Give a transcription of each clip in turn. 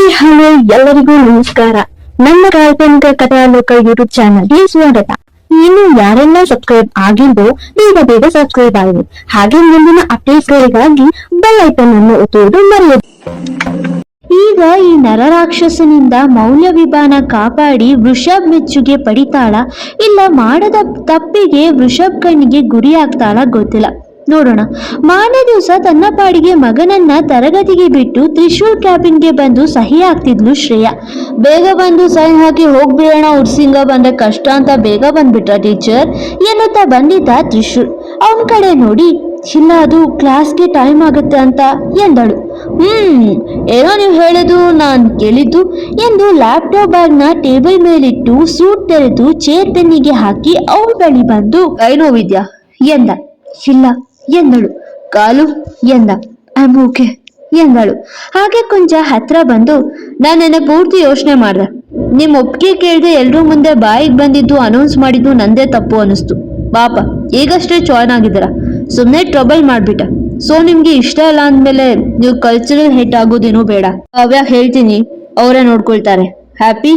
Hi, hello, ಎಲ್ಲರಿಗೂ ನಮಸ್ಕಾರ. ನನ್ನ ಕಾಲ್ಪನಿಕ ಕಥಾಲೋಕ ಯೂಟ್ಯೂಬ್ ಚಾನಲ್ಗೆ ಸ್ವಾಗತ. ಇನ್ನು ಯಾರೆಲ್ಲ ಸಬ್ಸ್ಕ್ರೈಬ್ ಆಗಿದ್ದು ಬೇಗ ಬೇಗ ಸಬ್ಸ್ಕ್ರೈಬ್ ಆಗಿ ಹಾಗೆ ಮುಂದಿನ ಅಪ್ಡೇಟ್ಸ್ಗಳಿಗಾಗಿ ಬೆಲ್ ಐಕನ್ ಅನ್ನು ಒತ್ತುವುದು ಮರೆಯದು. ಈಗ ಈ ನರರಾಕ್ಷಸನಿಂದ ಮೌಲ್ಯ ವಿಭಾನ ಕಾಪಾಡಿ ವೃಷಭ್ ಮೆಚ್ಚುಗೆ ಪಡಿತಾಳ, ಇಲ್ಲ ಮಾಡದ ತಪ್ಪಿಗೆ ವೃಷಭ್ ಕಣ್ಣಿಗೆ ಗುರಿಯಾಗ್ತಾಳ ಗೊತ್ತಿಲ್ಲ. ನೋಡೋಣ. ಮಾರನೇ ದಿವಸ ತನ್ನ ಪಾಡಿಗೆ ಮಗನನ್ನ ತರಗತಿಗೆ ಬಿಟ್ಟು ತ್ರಿಶೂಲ್ ಕ್ಯಾಬಿನ್ಗೆ ಬಂದು ಸಹಿ ಹಾಕ್ತಿದ್ಲು ಶ್ರೇಯಾ. ಬೇಗ ಬಂದು ಸಹಿ ಹಾಕಿ ಹೋಗ್ಬಿಡೋಣ ಉರ್ಸಿಂಗ, ಬಂದ್ರೆ ಕಷ್ಟ ಅಂತ ಬೇಗ ಬಂದ್ಬಿಟ್ರ ಟೀಚರ್ ಎನ್ನುತ್ತಾ ಬಂದಿದ್ದ ತ್ರಿಶೂರ್ ಅವನ ಕಡೆ ನೋಡಿ, ಇಲ್ಲ, ಅದು ಕ್ಲಾಸ್ಗೆ ಟೈಮ್ ಆಗುತ್ತೆ ಅಂತ ಎಂದಳು. ಹ್ಮ್, ಏನೋ ನೀವು ಹೇಳೋದು ನಾನು ಕೇಳಿದ್ದು ಎಂದು ಲ್ಯಾಪ್ಟಾಪ್ ಬ್ಯಾಗ್ನ ಟೇಬಲ್ ಮೇಲಿಟ್ಟು ಸೂಟ್ ತೆರೆದು ಚೇರ್ ಪೆನ್ನಿಗೆ ಹಾಕಿ ಅವಳ ಬಳಿ ಬಂದು, ಕೈ ನೋವಿದ್ಯಾ? ಎಂದ. ಇಲ್ಲ ಎಂದಳು. ಕಾಲು ಎಂದ. ಓಕೆ ಎಂದಳು. ಹಾಗೆ ಕೊಂಚ ಹತ್ರ ಬಂದು ನಾನು ಪೂರ್ತಿ ಯೋಚನೆ ಮಾಡ್ದೆ. ನಿಮ್ಮ ಒಪ್ಪಿಗೆ ಕೇಳದೆ ಎಲ್ರೂ ಮುಂದೆ ಬಾಯಿಗೆ ಬಂದಿದ್ದು ಅನೌನ್ಸ್ ಮಾಡಿದ್ದು ನಂದೇ ತಪ್ಪು ಅನಿಸ್ತು ಪಾಪ, ಈಗಷ್ಟೇ ಜಾಯ್ನ್ ಆಗಿದ್ದೀರ? ಸುಮ್ಮನೆ ಟ್ರಬಲ್ ಮಾಡ್ಬಿಟ್ಟ. ಸೊ ನಿಮ್ಗೆ ಇಷ್ಟ ಇಲ್ಲ ಅಂದ್ಮೇಲೆ ನೀವು ಕಲ್ಚರಲ್ ಹೆಟ್ ಆಗೋದೇನೋ ಬೇಡ. ಅವ್ಯಾಗ ಹೇಳ್ತೀನಿ, ಅವರೇ ನೋಡ್ಕೊಳ್ತಾರೆ. ಹ್ಯಾಪಿ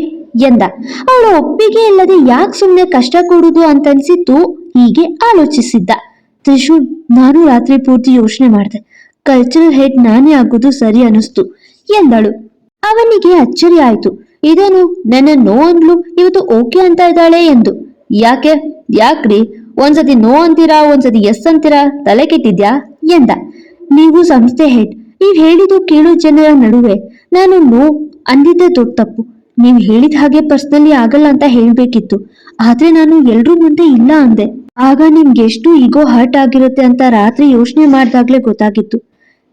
ಎಂದ. ಅವಳ ಒಪ್ಪಿಗೆ ಇಲ್ಲದೆ ಯಾಕೆ ಸುಮ್ಮನೆ ಕಷ್ಟ ಕೊಡುದು ಅಂತನ್ಸಿತ್ತು ಹೀಗೆ ಆಲೋಚಿಸಿದ್ದ. ತ್ರಿಶೂಲ್ ನಾನು ರಾತ್ರಿ ಪೂರ್ತಿ ಯೋಚನೆ ಮಾಡಿದೆ. ಕಲ್ಚರಲ್ ಹೆಡ್ ನಾನೇ ಆಗೋದು ಸರಿ ಅನಿಸ್ತು ಎಂದಳು. ಅವನಿಗೆ ಅಚ್ಚರಿ ಆಯ್ತು. ಇದೇನು? ನನ್ನ ನೋ ಅಂದ್ಲು. ಇವತ್ತು ಓಕೆ ಅಂತ ಇದ್ದಾಳೆ ಎಂದು. ಯಾಕೆ? ಯಾಕ್ರಿ? ಒಂದ್ಸತಿ ನೋ ಅಂತೀರಾ? ಒಂದ್ಸತಿ ಎಸ್ ಅಂತೀರಾ? ತಲೆ ಕೆಟ್ಟಿದ್ಯಾ? ಎಂದ. ನೀವು ಸಂಸ್ಥೆ ಹೆಡ್ ನೀವ್ ಹೇಳಿದ್ದು ಕೇಳೋ ಜನರ ನಡುವೆ. ನಾನು ನೋ ಅಂದಿದ್ದೆ ದೊಡ್ಡ ತಪ್ಪು. ನೀವು ಹೇಳಿದ ಹಾಗೆ ಪರ್ಸನಲಿ ಆಗಲ್ಲ ಅಂತ ಹೇಳ್ಬೇಕಿತ್ತು. ಆದ್ರೆ ನಾನು ಎಲ್ರೂ ಮುಂದೆ ಇಲ್ಲ ಅಂದೆ. ಆಗ ನಿಮ್ಗೆ ಎಷ್ಟು ಈಗೋ ಹರ್ಟ್ ಆಗಿರುತ್ತೆ ಅಂತ ರಾತ್ರಿ ಯೋಚನೆ ಮಾಡ್ದಾಗ್ಲೇ ಗೊತ್ತಾಗಿತ್ತು.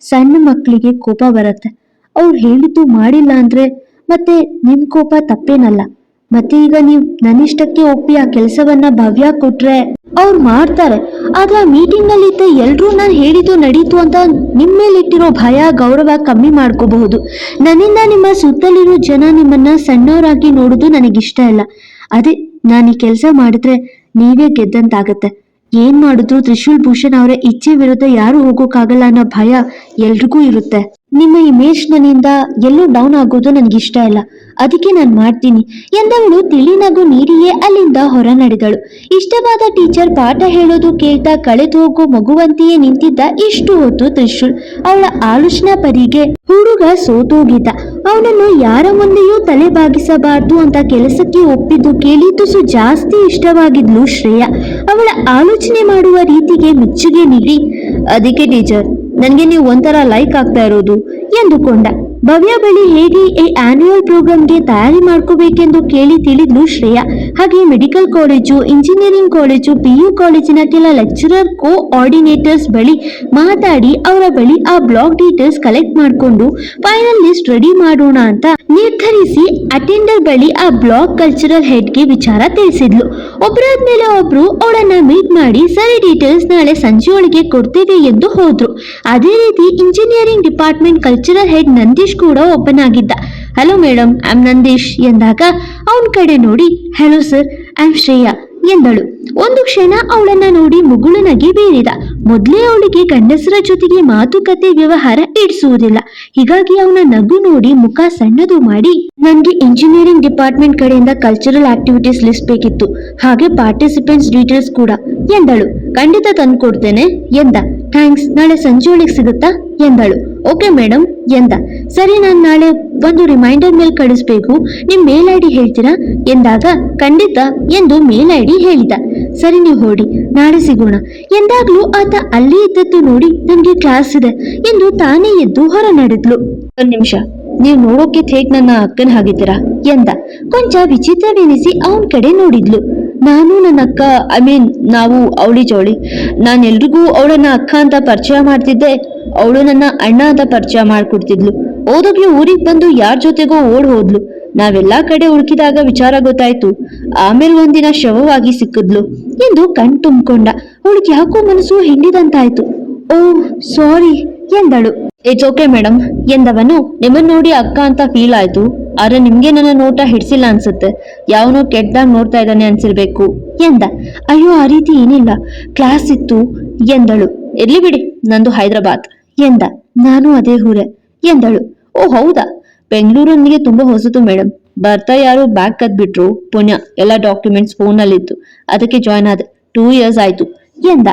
ಸಣ್ಣ ಮಕ್ಕಳಿಗೆ ಕೋಪ ಬರುತ್ತೆ. ಅವ್ರು ಹೇಳಿದ್ದು ಮಾಡಿಲ್ಲ ಅಂದ್ರೆ ಮತ್ತೆ ನಿಮ್ ಕೋಪ ತಪ್ಪೇನಲ್ಲ. ಮತ್ತೆ ಈಗ ನೀವು ನನ್ನಿಷ್ಟಕ್ಕೆ ಒಪ್ಪಿ ಆ ಕೆಲಸವನ್ನ ಭವ್ಯ ಕೊಟ್ರೆ ಅವ್ರು ಮಾಡ್ತಾರೆ. ಆದ್ರೆ ಆ ಮೀಟಿಂಗ್ನಲ್ಲಿ ಇದ್ದ ಎಲ್ರೂ ನಾನು ಹೇಳಿದ್ದು ನಡೀತು ಅಂತ ನಿಮ್ಮ ಮೇಲಿಟ್ಟಿರೋ ಭಯ, ಗೌರವ ಕಮ್ಮಿ ಮಾಡ್ಕೋಬಹುದು. ನನ್ನಿಂದ ನಿಮ್ಮ ಸುತ್ತಲಿರೋ ಜನ ನಿಮ್ಮನ್ನ ಸಣ್ಣವರಾಗಿ ನೋಡುದು ನನಗಿಷ್ಟ ಇಲ್ಲ. ಅದೇ ನಾನು ಈ ಕೆಲಸ ಮಾಡಿದ್ರೆ ನೀವೇ ಗೆದ್ದಂತಾಗತ್ತೆ. ಏನ್ ಮಾಡಿದ್ರು ತ್ರಿಶೂಲ್ ಭೂಷಣ್ ಅವರ ಇಚ್ಛೆ ವಿರುದ್ಧ ಯಾರು ಹೋಗೋಕಾಗಲ್ಲ ಅನ್ನೋ ಭಯ ಎಲ್ರಿಗೂ ಇರುತ್ತೆ. ನಿಮ್ಮ ಇಮೇಜ್ ನನ್ನಿಂದ ಎಲ್ಲೂ ಡೌನ್ ಆಗೋದು ನನಗಿಷ್ಟ ಇಲ್ಲ. ಅದಕ್ಕೆ ನಾನು ಮಾಡ್ತೀನಿ. ಎಂದವಳು ತಿಳಿ ನಗು ನೀಡಿಯೇ ಅಲ್ಲಿಂದ ಹೊರ ನಡೆದಳು. ಇಷ್ಟವಾದ ಟೀಚರ್ ಪಾಠ ಹೇಳೋದು ಕೇಳ್ತಾ ಕಳೆದು ಹೋಗೋ ಮಗುವಂತೆಯೇ ನಿಂತಿದ್ದ ಇಷ್ಟು ಹೊತ್ತು ತ್ರಿಶೂಲ್. ಅವಳ ಆಲೋಚನಾ ಪರಿಗೆ ಹುಡುಗ ಸೋತೋಗಿದ್ದ. ಅವನನ್ನು ಯಾರ ಮುಂದೆಯೂ ತಲೆ ಬಾಗಿಸಬಾರ್ದು ಅಂತ ಕೆಲಸಕ್ಕೆ ಒಪ್ಪಿದ್ದು ಕೇಳಿ ತುಸು ಜಾಸ್ತಿ ಇಷ್ಟವಾಗಿದ್ಲು ಶ್ರೇಯ. ಅವಳ ಆಲೋಚನೆ ಮಾಡುವ ರೀತಿಗೆ ಮೆಚ್ಚುಗೆ ನೀಡಿ, ಅದಕ್ಕೆ ಟೀಚರ್ ನನಗೆ ನೀವು ಒಂಥರ ಲೈಕ್ ಆಗ್ತಾ ಇರೋದು ಎಂದುಕೊಂಡ. ಭವ್ಯ ಬಳಿ ಹೇಗೆ ಈ ಆನ್ಯುವಲ್ ಪ್ರೋಗ್ರಾಮ್ಗೆ ತಯಾರಿ ಮಾಡ್ಕೋಬೇಕೆಂದು ಕೇಳಿ ತಿಳಿದ್ಲು ಶ್ರೇಯಾ. ಹಾಗೆ medical college engineering college P U ಕಾಲೇಜಿನ ಕೆಲ ಲೆಕ್ಚರರ್ ಕೋ ಆರ್ಡಿನೇಟರ್ಸ್ ಬಳಿ ಮಾತಾಡಿ ಅವರ ಬಳಿ ಆ ಬ್ಲಾಕ್ ಡೀಟೇಲ್ಸ್ ಕಲೆಕ್ಟ್ ಮಾಡಿಕೊಂಡು ಫೈನಲ್ ಲಿಸ್ಟ್ ರೆಡಿ ಮಾಡೋಣ ಅಂತ ನಿರ್ಧರಿಸಿ ಅಟೆಂಡರ್ ಬಳಿ ಆ ಬ್ಲಾಕ್ ಕಲ್ಚರಲ್ ಹೆಡ್ಗೆ ವಿಚಾರ ತಿಳಿಸಿದ್ಲು. ಒಬ್ಬರಾದ್ಮೇಲೆ ಒಬ್ರು ಅವಳನ್ನ ಮೀಟ್ ಮಾಡಿ, ಸರಿ ಡೀಟೇಲ್ಸ್ ನಾಳೆ ಸಂಜೆ ಒಳಗೆ ಕೊಡ್ತೇವೆ ಎಂದು ಹೋದ್ರು. ಅದೇ ರೀತಿ engineering department cultural head Nandish ಕೂಡ ಒಬ್ಬನಾಗಿದ್ದ. ಹಲೋ ಮೇಡಮ್ ಐಮ್ ನಂದೀಶ್ ಎಂದಾಗ ಅವನ ಕಡೆ ನೋಡಿ ಹಲೋ ಸರ್ ಐಮ್ ಶ್ರೇಯಾ ಎಂದಳು. ಒಂದು ಕ್ಷಣ ಅವಳನ್ನ ನೋಡಿ ಮುಗುಳು ನಗೆ ಬೀರಿದ. ಮೊದ್ಲೇ ಅವಳಿಗೆ ಗಂಡಸರ ಜೊತೆಗೆ ಮಾತುಕತೆ ವ್ಯವಹಾರ ಇಡಿಸುವುದಿಲ್ಲ. ಹೀಗಾಗಿ ಅವನ ನಗು ನೋಡಿ ಮುಖ ಸಣ್ಣದು ಮಾಡಿ ನನಗೆ ಇಂಜಿನಿಯರಿಂಗ್ ಡಿಪಾರ್ಟ್ಮೆಂಟ್ ಕಡೆಯಿಂದ ಕಲ್ಚರಲ್ ಆಕ್ಟಿವಿಟೀಸ್ ಲಿಸ್ಟ್ ಬೇಕಿತ್ತು. ಹಾಗೆ ಪಾರ್ಟಿಸಿಪೆಂಟ್ಸ್ ಡೀಟೇಲ್ಸ್ ಕೂಡ, ಎಂದಳು. ಖಂಡಿತ ತಂದ್ಕೊಡ್ತೇನೆ, ಎಂದ. ಥ್ಯಾಂಕ್ಸ್ ನಾಳೆ ಸಂಜೆ ಒಳಗೆ ಸಿಗುತ್ತಾ? ಎಂದಳು. ಓಕೆ ಮೇಡಮ್ ಎಂದ. ಸರಿ, ನಾನು ನಾಳೆ ಒಂದು ರಿಮೈಂಡರ್ ಮೇಲ್ ಕಳಿಸ್ಬೇಕು. ನಿಮ್ ಮೇಲ್ ಐ ಡಿ ಹೇಳ್ತೀರಾ? ಎಂದಾಗ, ಖಂಡಿತ ಎಂದು ಮೇಲ್ ಐ ಡಿ ಹೇಳಿದ. ಸರಿ, ನೀವು ಹೊಡಿ ನಾಳೆ ಸಿಗೋಣ. ಎಂದಾಗ್ಲೂ ಆತ ಅಲ್ಲಿ ಇದ್ದದ್ದು ನೋಡಿ ನನಗೆ ಕ್ಲಾಸ್ ಇದೆ ಎಂದು ತಾನೇ ಎದ್ದು ಹೊರ ನಡೆದ್ಲು. ಒಂದ್ ನಿಮಿಷ. ನೀವು ನೋಡೋಕೆ ಥೇಟ್ ನನ್ನ ಅಕ್ಕನ ಹಾಗಿದ್ದೀರಾ? ಎಂದ. ಕೊಂಚ ವಿಚಿತ್ರವೆನಿಸಿ ಅವನ ಕಡೆ ನೋಡಿದ್ಲು. ನಾನು ನನ್ನ ಅಕ್ಕ ಐ ಮೀನ್ ನಾವು ಅವಳಿ ಜವಳಿ. ನಾನೆಲ್ರಿಗೂ ಅವಳನ್ನ ಅಕ್ಕ ಅಂತ ಪರಿಚಯ ಮಾಡ್ತಿದ್ದೆ. ಅವಳು ನನ್ನ ಅಣ್ಣ ಅಂತ ಪರಿಚಯ ಮಾಡ್ಕೊಡ್ತಿದ್ಲು. ಓದೋಗ್ಲು ಊರಿಗೆ ಬಂದು ಯಾರ ಜೊತೆಗೋ ಓಡ್ ಹೋದ್ಲು. ನಾವೆಲ್ಲಾ ಕಡೆ ಹುಡುಕಿದಾಗ ವಿಚಾರ ಗೊತ್ತಾಯ್ತು. ಆಮೇಲೆ ಒಂದಿನ ಶವವಾಗಿ ಸಿಕ್ಕಿದ್ಲು. ಎಂದು ಕಣ್ ತುಂಬಿಕೊಂಡ. ಅವಳಿಗೆ ಯಾಕೋ ಮನಸ್ಸು ಹಿಂಡಿದಂತಾಯ್ತು. ಓ, ಸಾರಿ, ಎಂದಳು. ಇಟ್ಸ್ ಓಕೆ ಮೇಡಮ್ ಎಂದವನು. ನಿಮ್ಮನ್ನ ನೋಡಿ ಅಕ್ಕ ಅಂತ ಫೀಲ್ ಆಯ್ತು. ಆದ್ರೆ ನಿಮ್ಗೆ ನನ್ನ ನೋಟ ಹಿಡ್ಸಿಲ್ಲ ಅನ್ಸುತ್ತೆ. ಯಾವನೋ ಕೆಟ್ಟದಾಗ ನೋಡ್ತಾ ಇದ್ದಾನೆ ಅನ್ಸಿರ್ಬೇಕು, ಎಂದ. ಅಯ್ಯೋ, ಆ ರೀತಿ ಏನಿಲ್ಲ. ಕ್ಲಾಸ್ ಇತ್ತು, ಎಂದಳು. ಇರ್ಲಿ ಬಿಡಿ, ನಂದು ಹೈದರಾಬಾದ್, ಎಂದ. ನಾನು ಅದೇ ಊರೇ, ಎಂದಳು. ಓ, ಹೌದಾ? ಬೆಂಗಳೂರು ತುಂಬಾ ಹೊಸತು ಮೇಡಮ್ ಬರ್ತಾ ಯಾರು ಬ್ಯಾಗ್ ಕದ್ಬಿಟ್ರು, ಪುಣ್ಯ. ಎಲ್ಲ ಡಾಕ್ಯುಮೆಂಟ್ಸ್ ಫೋನಲ್ಲಿತ್ತು ಅದಕ್ಕೆ ಜಾಯ್ನ್ ಆದ. ಟೂ ಇಯರ್ಸ್ ಆಯ್ತು. ಎಂದ?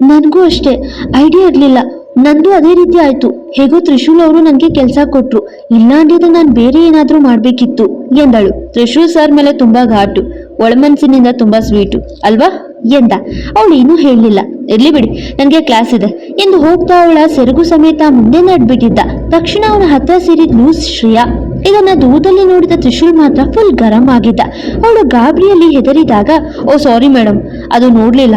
ನನಗೂ ಅಷ್ಟೇ. ಐಡಿಯಾ ಇರ್ಲಿಲ್ಲ. ನಂದು ಅದೇ ರೀತಿ ಆಯ್ತು. ಹೇಗೋ ತ್ರಿಶೂಲ್ ಅವರು ನನಗೆ ಕೆಲಸ ಕೊಟ್ರು. ಇಲ್ಲ ಅಂದಿದ್ರೆ ನಾನು ಬೇರೆ ಏನಾದರೂ ಮಾಡ್ಬೇಕಿತ್ತು, ಎಂದಳು. ತ್ರಿಶೂಲ್ ಸರ್ ಮೇಲೆ ತುಂಬಾ ಘಾಟು. ಒಳಮನ್ಸಿನಿಂದ ತುಂಬಾ ಸ್ವೀಟು ಅಲ್ವಾ? ಎಂದ. ಅವಳು ಇನ್ನೂ ಹೇಳಲಿಲ್ಲ. ಇರ್ಲಿ ಬಿಡಿ, ನನಗೆ ಕ್ಲಾಸ್ ಇದೆ. ಎಂದು ಹೋಗ್ತಾ ಅವಳ ಸೆರಗು ಸಮೇತ ಮುಂದೆ ನಡ್ಬಿಟ್ಟಿದ್ದ ತಕ್ಷಣ ಅವನ ಹತ್ರ ಸೇರಿದ್ಲು ಶ್ರೇಯಾ. ಇದನ್ನ ದೂರದಲ್ಲಿ ನೋಡಿದ ತ್ರಿಶೂಲ್ ಮಾತ್ರ ಫುಲ್ ಗರಂ ಆಗಿದ್ದ. ಅವಳು ಗಾಬರಿಯಲ್ಲಿ ಹೆದರಿದಾಗ, ಓ ಸಾರಿ ಮೇಡಮ್ ಅದು ನೋಡ್ಲಿಲ್ಲ.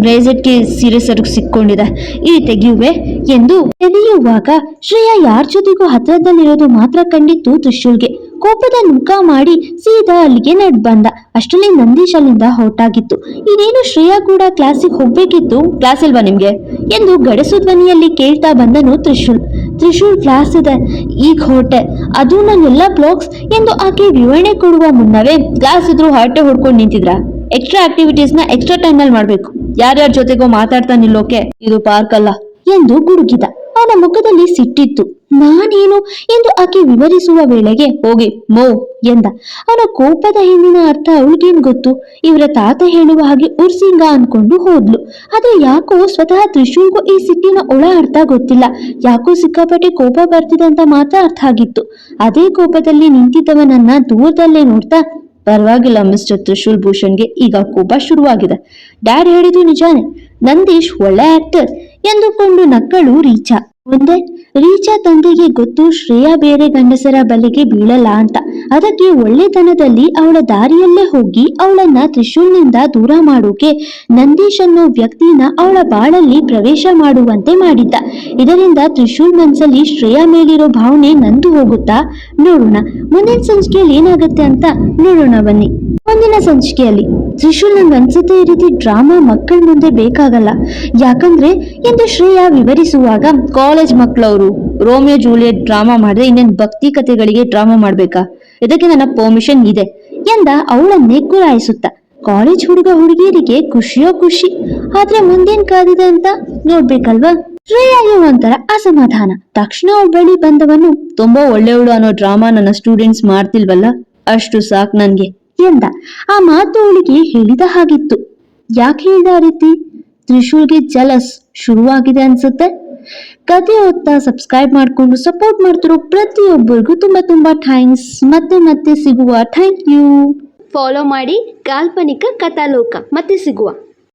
ಬ್ರೇಸೆಟ್ಗೆ ಸೀರೆ ಸೆರಗು ಸಿಕ್ಕೊಂಡಿದೆ. ಈ ತೆಗೆಯುವೆ ಎಂದು ತೆಗೆಯುವಾಗ ಶ್ರೇಯಾ ಯಾರ ಜೊತೆಗೂ ಹತ್ರದಲ್ಲಿರೋದು ಮಾತ್ರ ಕಂಡಿತ್ತು ತ್ರಿಶೂಲ್ಗೆ. ಕೋಪದ ಮುಖ ಮಾಡಿ ಸೀದಾ ಅಲ್ಲಿಗೆ ನಡ್ ಬಂದ ಅಷ್ಟರಲ್ಲಿ ನಂದೀಶ್ ಅಲ್ಲಿಂದ ಹೊರಟಾಗಿತ್ತು. ಇನ್ನೇನು ಶ್ರೇಯಾ ಕೂಡ ಕ್ಲಾಸಿಗೆ ಹೋಗ್ಬೇಕಿತ್ತು? ಕ್ಲಾಸ್ ಇಲ್ವಾ ನಿಮ್ಗೆ? ಎಂದು ಗಡಸು ಧ್ವನಿಯಲ್ಲಿ ಕೇಳ್ತಾ ಬಂದನು ತ್ರಿಶೂಲ್. ತ್ರಿಶೂಲ್ ಕ್ಲಾಸ್ ಇದೆ, ಈಗ ಹೊರಟೆ. ಅದು ನನ್ನೆಲ್ಲ ಬ್ಲಾಕ್ಸ್ ಎಂದು ಆಕೆ ವಿವರಣೆ ಕೊಡುವ ಮುನ್ನವೇ ಕ್ಲಾಸ್ ಇದ್ರು ಹೊರಟೆ ಹೊಡ್ಕೊಂಡು ನಿಂತಿದ್ರ. ಎಕ್ಸ್ಟ್ರಾ ಆಕ್ಟಿವಿಟೀಸ್ನ ಎಕ್ಸ್ಟ್ರಾ ಟೈಮ್ನಲ್ಲಿ ಮಾಡ್ಬೇಕು. ಯಾರ್ಯಾರ ಜೊತೆಗೋ ಮಾತಾಡ್ತಾ ನಿಲ್ಲೋಕೆ? ಇದು ಪಾರ್ಕ್ ಅಲ್ಲ ಎಂದು ಗುಡುಗಿದ. ಅವನ ಮುಖದಲ್ಲಿ ಸಿಟ್ಟಿತ್ತು. ನಾನೇನು ಎಂದು ಆಕೆ ವಿವರಿಸುವ ವೇಳೆಗೆ ಹೋಗಿ, ಮೋ ಎಂದ. ಅವನ ಕೋಪದ ಹಿಂದಿನ ಅರ್ಥ ಅವಳಿಗೇನ್ ಗೊತ್ತು? ಇವರ ತಾತ ಹೇಳುವ ಹಾಗೆ ಉರ್ಸಿಂಗ ಅನ್ಕೊಂಡು ಹೋದ್ಲು. ಆದ್ರೆ ಯಾಕೋ ಸ್ವತಃ ತ್ರಿಶೂಲ್ಗೂ ಈ ಸಿಟ್ಟಿನ ಒಳ ಅರ್ಥ ಗೊತ್ತಿಲ್ಲ. ಯಾಕೋ ಸಿಕ್ಕಾಪಟ್ಟೆ ಕೋಪ ಬರ್ತಿದೆ ಅಂತ ಮಾತ್ರ ಅರ್ಥ ಆಗಿತ್ತು. ಅದೇ ಕೋಪದಲ್ಲಿ ನಿಂತಿದ್ದವನನ್ನ ದೂರದಲ್ಲೇ ನೋಡ್ತಾ, ಪರವಾಗಿಲ್ಲ, ಮಿಸ್ಟರ್ ತ್ರಿಶೂಲ್ ಭೂಷಣ್ಗೆ ಈಗ ಕೋಪ ಶುರುವಾಗಿದೆ. ಡ್ಯಾಡ್ ಹೇಳಿದ್ದು ನಿಜಾನೆ. ನಂದೀಶ್ ಒಳ್ಳೆ ಆಕ್ಟರ್ ಎಂದುಕೊಂಡು ನಕ್ಕಳು ರೀಚಾ. ಮುಂದೆ ರೀಚಾ ತಂದೆಗೆ ಗೊತ್ತು, ಶ್ರೇಯಾ ಬೇರೆ ಗಂಡಸರ ಬಲೆಗೆ ಬೀಳಲ್ಲ ಅಂತ. ಅದಕ್ಕೆ ಒಳ್ಳೆತನದಲ್ಲಿ ಅವಳ ದಾರಿಯಲ್ಲೇ ಹೋಗಿ ಅವಳನ್ನ ತ್ರಿಶೂಲ್ನಿಂದ ದೂರ ಮಾಡೋಕೆ ನಂದೀಶ್ ಅನ್ನೋ ವ್ಯಕ್ತಿನ ಅವಳ ಬಾಳಲ್ಲಿ ಪ್ರವೇಶ ಮಾಡುವಂತೆ ಮಾಡಿದ್ದ. ಇದರಿಂದ ತ್ರಿಶೂಲ್ ಮನ್ಸಲ್ಲಿ ಶ್ರೇಯಾ ಮೇಲಿರೋ ಭಾವನೆ ನಂದು ಹೋಗುತ್ತಾ? ನೋಡೋಣ. ಮುಂದಿನ ಸಂಚಿಕೆಯಲ್ಲಿ ಏನಾಗುತ್ತೆ ಅಂತ ನೋಡೋಣ ಬನ್ನಿ. ಮುಂದಿನ ಸಂಚಿಕೆಯಲ್ಲಿ ತ್ರಿಶೂಲ್ ನಂಗೆ ಅನ್ಸುತ್ತೆ ಈ ರೀತಿ ಡ್ರಾಮಾ ಮಕ್ಕಳ ಮುಂದೆ ಬೇಕಾಗಲ್ಲ. ಯಾಕಂದ್ರೆ ಎಂದು ಶ್ರೇಯಾ ವಿವರಿಸುವಾಗ ಕಾಲೇಜ್ ಮಕ್ಕಳವರು ರೋಮಿಯೋ ಜೂಲಿಯಟ್ ಡ್ರಾಮಾ ಮಾಡಿದ್ರೆ ಇನ್ನೇನು ಭಕ್ತಿ ಕಥೆಗಳಿಗೆ ಡ್ರಾಮಾ ಮಾಡ್ಬೇಕಾ? ಇದಕ್ಕೆ ನನ್ನ ಪರ್ಮಿಷನ್ ಇದೆ. ಎಂದ ಅವಳನ್ನೇ ಗುರಾಯಿಸುತ್ತ ಕಾಲೇಜ್ ಹುಡುಗ ಹುಡುಗಿಯರಿಗೆ ಖುಷಿಯೋ ಖುಷಿ, ಆದ್ರೆ ಮುಂದೇನ್ ಕಾದಿದೆ ಅಂತ ನೋಡ್ಬೇಕಲ್ವಾ? ಶ್ರೇಯಾಗೆ ಒಂಥರ ಅಸಮಾಧಾನ. ತಕ್ಷಣ ಅವಳ ಬಳಿ ಬಂದವನು, ತುಂಬಾ ಒಳ್ಳೆಯವಳು ಅನ್ನೋ ಡ್ರಾಮಾ ನನ್ನ ಸ್ಟೂಡೆಂಟ್ಸ್ ಮಾಡ್ತಿಲ್ವಲ್ಲ? ಅಷ್ಟು ಸಾಕ್ ನನ್ಗೆ, ಎಂದ. ಆ ಮಾತು ಅವಳಿಗೆ ಹೇಳಿದ ಹಾಗಿತ್ತು. ಯಾಕೆ ಹೇಳಿದ ರೀತಿ? ತ್ರಿಶೂಲ್ಗೆ ಜಲಸ್ ಶುರುವಾಗಿದೆ ಅನ್ಸುತ್ತೆ. ಕತೆ ಓದ್ತಾ ಸಬ್ಸ್ಕ್ರೈಬ್ ಮಾಡಿಕೊಂಡು ಸಪೋರ್ಟ್ ಮಾಡ್ತಿರೋ ಪ್ರತಿಯೊಬ್ಬರಿಗೂ ತುಂಬ ತುಂಬ ಥ್ಯಾಂಕ್ಸ್ ಮತ್ತೆ ಮತ್ತೆ ಸಿಗುವ. ಥ್ಯಾಂಕ್ ಯು ಫಾಲೋ ಮಾಡಿ ಕಾಲ್ಪನಿಕ ಕಥಾಲೋಕ. ಮತ್ತೆ ಸಿಗುವ.